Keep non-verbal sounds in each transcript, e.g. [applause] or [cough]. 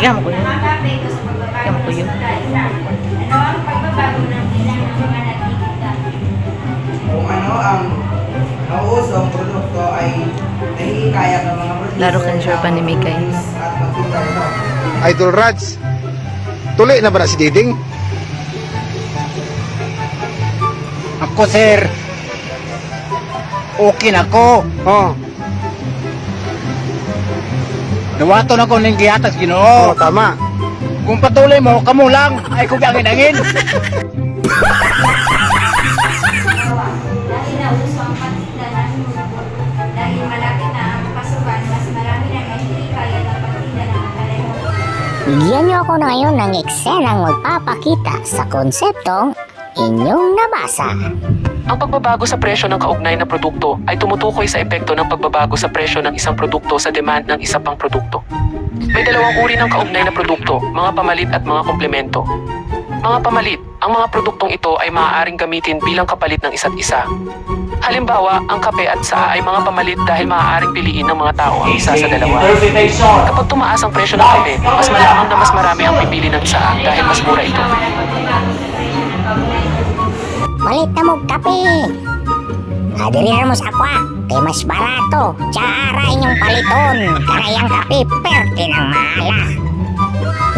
Ikaw mo ko yun. Ikaw mo ko yun. Ano ang pagbabago ng bilang ng mga nagtitinda? Kung ano ang nauusong produkto ay nahihikaya ng mga producer Laro ka sure pa ni Mikay. Idol Rads. Tuloy na ba na si Diding? Ako, sir. Okay na ko. Oh, Nawato na ko ng gihatas, oh, ginoo. tama. Kung patuloy mo, kamo lang. Ay, kung angin-angin. Dahil nauso ang pagtinda ng mulbol. Dahil malapit na ang pasukan, mas marami na nahihikaya ng pagtinda ng pareho. Bigyan niyo ako ngayon ng eksenang magpapakita sa konseptong inyong nabasa. Ang pagbabago sa presyo ng kaugnay na produkto ay tumutukoy sa epekto ng pagbabago sa presyo ng isang produkto sa demand ng isa pang produkto. May dalawang uri ng kaugnay na produkto, mga pamalit at mga komplemento. Mga pamalit, ang mga produktong ito ay maaaring gamitin bilang kapalit ng isa't isa. Halimbawa, ang kape at saa ay mga pamalit dahil maaaring piliin ng mga tao ang isa sa dalawa. Kapag tumaas ang presyo ng kape, mas malamang na mas marami ang pipili ng saa dahil mas mura ito. Malit na mong kape. Adiri mo sa akwa, kay mas barato. Tsara inyong paliton. Kanayang kape, perte ng mahala.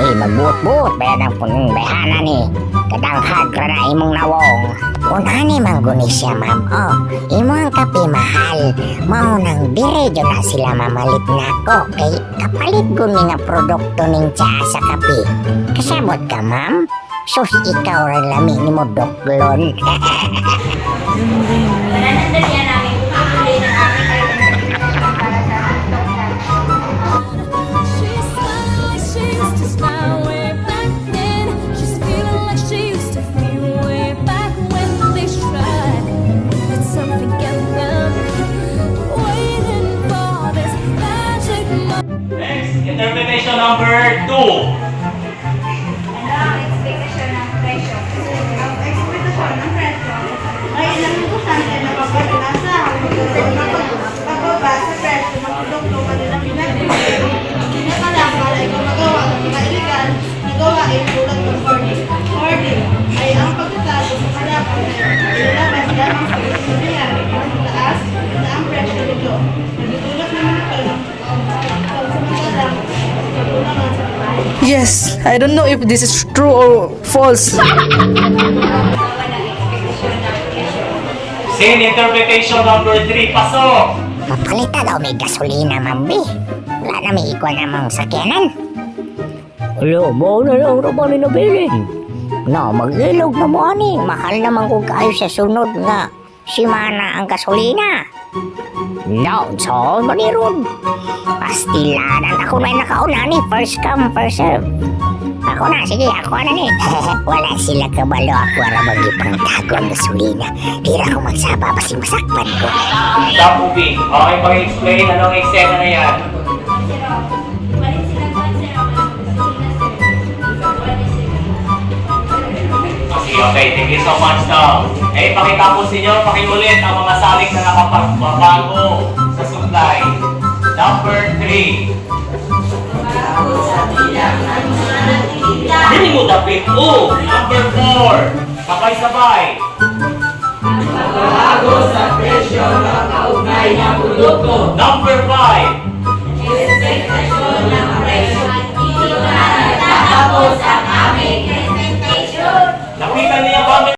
Eh, magbuot-buot ba ng punong behana ni. Kadanghag ka na imong nawong. Unani mang guni siya, ma'am. Oh, imo ang kape mahal. Mao nang diredyo na sila mamalit nako. Kay kapalit guni nga produkto ning tsaa sa kape. Kasabot ka, ma'am? Sus, ikaw rin lami ni mo doklon. Pananandalian namin Yes, I don't know if this is true or false. Scene interpretation number three. Pasok! Mapalita daw may gasolina, mambi. Wala na may ikuan namang sakyanan. Alo, mo na lang raman ni nabilin. No, mag-ilog na mo ani. Mahal naman kung kayo sa sunod nga. Simana ang gasolina. No, so, maniron. Pastilanan ako na nakauna ni. First come, first serve. Ako na, sige, ako na ni. [laughs] Wala sila kabalo ako arabang ipang tago ang gasolina. Tira ko magsaba basi masakpan ko. Stop moving. Okay, pag-explain anong eksena na yan. Okay. Thank you so much now. Eh, pakitapos ninyo, pakiulit ang mga salik na nakapagbabago sa supply. Number three. Hindi mo dapit. Oh, number four. Sabay-sabay. Bago sa presyo ng kaugnay na produkto. Number five.